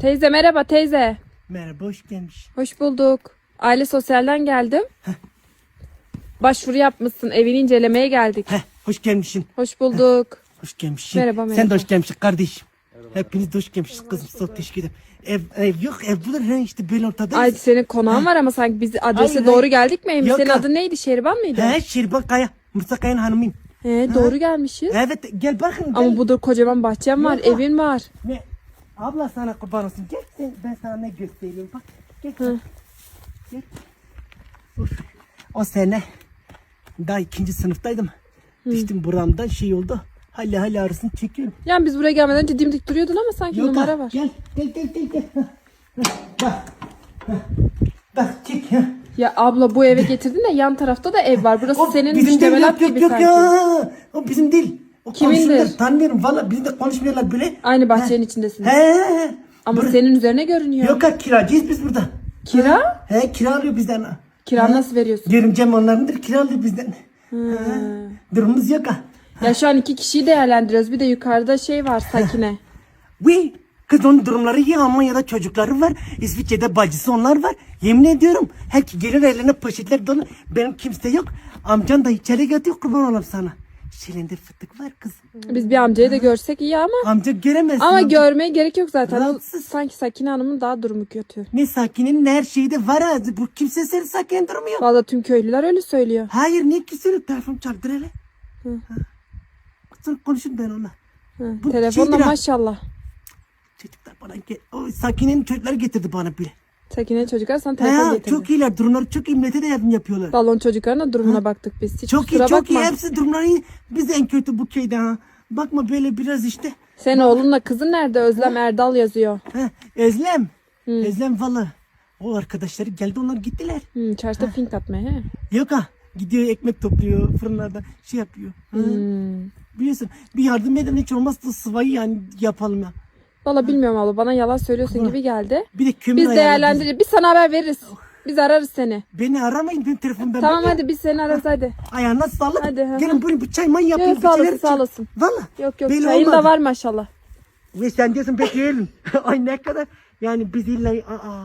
Teyze merhaba teyze. Merhaba hoş gelmiş. Hoş bulduk. Aile sosyalden geldim. Başvuru yapmışsın. Evini incelemeye geldik. Heh, hoş gelmişsin. Hoş bulduk. Hoş gelmişsin. Merhaba, Sen merhaba. de hoş gelmişsin kardeşim. Hepiniz de hoş gelmişsiniz kızım. Çok teşekkür ederim. Ev, ev yok ev budur. He, işte böyle ortadayız. Ay senin konağın var ama sanki biz adrese Hayır, doğru hayır. geldik mi? Emin Yok, senin adın neydi? Şeriban mıydı? He Şeriban Kaya. Musa Kaya'nın hanımıyım. He, doğru gelmişiz. Evet gel bakın. Ama gel. budur kocaman bahçem var, yok. evin var. Ne? Abla sana kurban olsun. Gel sen, ben sana ne göstereyim bak. Gel. Hı. Gel. Uf. O sene daha ikinci sınıftaydım. Düştüm buramdan şey oldu. Hala hala arasını çekiyorum. Yani biz buraya gelmeden önce dimdik duruyordun ama sanki Yok numara ha, var. Gel gel gel gel. gel. Bak. Bak çek. hah. Ya abla bu eve getirdin de yan tarafta da ev var. Burası O senin müştemelat yok yok gibi yok sanki. ya. O bizim değil. O Kimindir? Tanımıyorum valla bizimle konuşmuyorlar böyle. Aynı bahçenin içindesiniz. He. Ama Bur- senin üzerine görünüyor. Yok ha kiracıyız biz burada. Kira? He kira alıyor bizden. Kira nasıl veriyorsun? Görümcem onlarındır kira alıyor bizden. He. Durumumuz yok ha. Ya şu an iki kişiyi değerlendiriyoruz. Bir de yukarıda şey var Sakine. Ve kız onun durumları iyi Almanya'da çocukları var. İsviçre'de bacısı onlar var. Yemin ediyorum. Her gelir ellerine poşetler dolu. Benim kimse yok. Amcan da içeri yatıyor kurban olayım sana. Şelinde fıtık var kız. Biz bir amcayı da görsek iyi ama. Amca göremezsin. Ama amca. görmeye gerek yok zaten. Rahatsız. sanki Sakine Hanım'ın daha durumu kötü. Ne sakinin ne her şeyi de var ha. Bu kimse seni sakin durmuyor. Valla tüm köylüler öyle söylüyor. Hayır niye küsürüm telefon çaldır hele. Ha. Sonra konuşun ben ona. Hı, Telefonla şeydir ha. maşallah. Çocuklar bana sakinin çocuklar getirdi bana bile. Sakine çocuklar sana telefon getirdi. çok iyiler durumları çok iyi millete de yardım yapıyorlar. Balon çocukların da durumuna baktık biz. Hiç Çok iyi kusura çok iyi bakma. hepsi durumları iyi. Biz en kötü bu köyde ha. Bakma böyle biraz işte. Senin oğlunla kızın nerede? Özlem Erdal yazıyor. Ha, Özlem. Özlem valla. O arkadaşları geldi onlar gittiler. Hmm, çarşıda fink atmaya he. Yok ha. Gidiyor ekmek topluyor fırınlarda şey yapıyor. Hmm. Biliyorsun bir yardım eden hiç olmazsa sıvayı yani yapalım ya. Valla bilmiyorum abla bana yalan söylüyorsun gibi geldi. Bir de kömür Biz ayarladı. değerlendiririz. Biz sana haber veririz. Biz ararız seni. Beni aramayın ben Tamam bakıyorum. hadi biz seni ararız hadi. Ayağına sağlık. Hadi, hı hı. Gelin buraya bir çay may yapayım. Yok, sağ olasın, sağ olasın. Valla. Yok yok Böyle çayın da olmaz. var maşallah. Ve sen diyorsun bekleyelim. Ay ne kadar yani biz illa aa.